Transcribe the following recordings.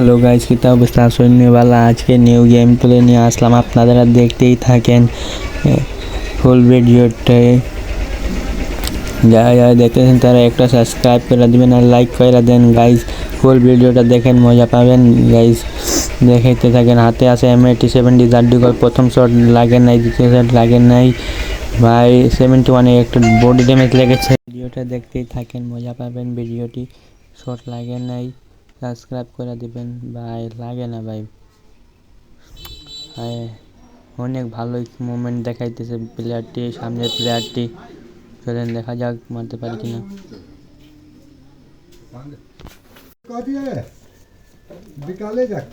Hello guys কি অবস্থা? সৈন্যবালা আজকে নিউ গেম তুলে নিয়ে আসলাম। আপনারা দেখতেই থাকেন ফুল ভিডিওটাই যারা যারা দেখতেছেন তারা একটা সাবস্ক্রাইব করে দিবেন আর লাইক করে দেন। গাইজ ফুল ভিডিওটা দেখেন, মজা পাবেন। গাইজ দেখাইতে থাকেন, হাতে আছে এম এইটি সেভেন্টি জার্ডি কল প্রথম শট লাগে নাই, দ্বিতীয় শট লাগে নাই। ভাই সেভেন্টি ওয়ানে একটা বডি ড্যামেজ লেগেছে। ভিডিওটা দেখতেই থাকেন, মজা পাবেন। ভিডিওটি শট লাগে নাই। সাবস্ক্রাইব করে দিবেন। ভাই, লাগে না ভাই। ভাই, অনেক ভালো মুভমেন্ট দেখাইতেছে প্লেয়ারটি সামনের প্লেয়ারটি চলেন, দেখা যাক মারতে পারি কিনা। বিকালে যাক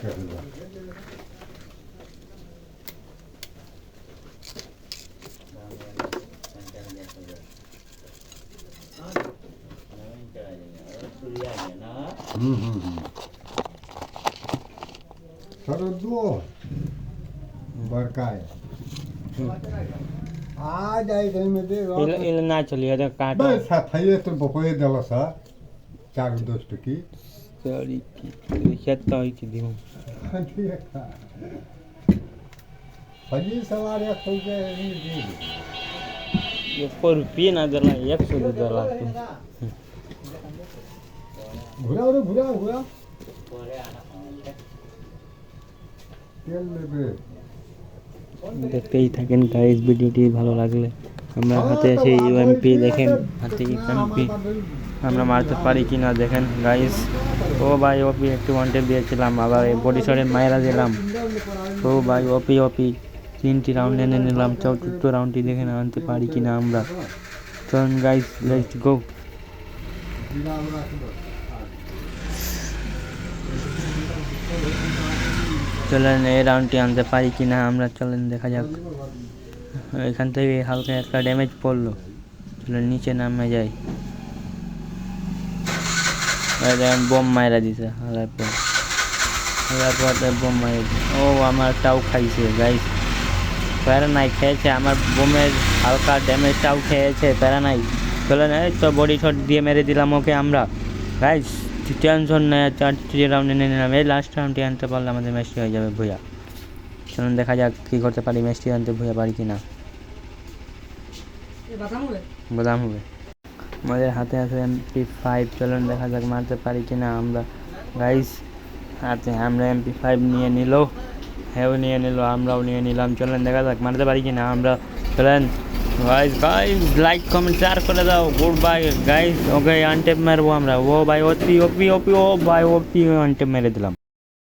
શરદો ભડકાય આ જાય ಟೈಮಲ್ಲಿ ಇಲ್ಲ ಚಲಿ ಅದ ಕಾಟ ಫೈಯತ್ತು ಹೋಗಿದ್ದಲ್ಲ ಸರ್ ಚಾರ್ ದೋಸ್ತಕ್ಕೆ ಸರಿ ಕೆತ್ತ ಹೋಯ್ತಿದ್ದೀವಿ ફજી સવારે એકસો રૂપિયા ના દલા એકસો દીધા લાગતું দেখতেই থাকেন গাইজ ভিডিওটি ভালো লাগলে আমরা হাতে আছে ইউএমপি দেখেন হাতে ইউএমপি আমরা মারতে পারি কি না দেখেন গাইজ ও ভাই ওপি একটু ওয়ান্টেড দিয়েছিলাম আবার এই বডি শটে মায়েরা দিলাম। ও ভাই ওপি ওপি তিনটি রাউন্ড এনে নিলাম চতুর্থ রাউন্ডটি দেখে না আনতে পারি কি না আমরা। চলুন গাইজ লেটস গো চলেন, এই রাউন্ডটি আনতে পারি কি না আমরা, চলেন, দেখা যাক। এখান থেকে হালকা একটা ড্যামেজ পড়ল। চলেন, নিচে নামে যাই। বোম মাইরা দিছে, হালার পর। হালার পর বোম মাইরা দিছে। ও, আমার টাও খাইছে গাইস প্যারা নাই খেয়েছে, আমার বোমের হালকা ড্যামেজটাও খেয়েছে প্যারা নাই চলেন, এই তো বডি শট দিয়ে মেরে দিলাম ওকে আমরা। গাইস টেনশন নেই চার চারটি রাউন্ডে নিয়ে নিলাম এই লাস্ট রাউন্ডটি আনতে পারলে আমাদের ম্যাচটি হয়ে যাবে ভুয়া। চলুন দেখা যাক কী করতে পারি ম্যাচটি আনতে ভুয়া পারি কি না বাদাম হবে আমাদের হাতে আছে এমপি ফাইভ চলুন দেখা যাক মারতে পারি কি না আমরা। গাইস হাতে আমরা এমপি ফাইভ নিয়ে নিল হ্যাঁ নিয়ে নিল আমরাও নিয়ে নিলাম। চলেন দেখা যাক মারতে পারি কি না আমরা। চলেন। Guys guys like comment share করে দাও। গুড বাই গাইস ওকে আনটেপ মারবো আমরা। ও ভাই ওপি ওপি ওপি ও ভাই ওপি আনটেপ মেরে দিলাম।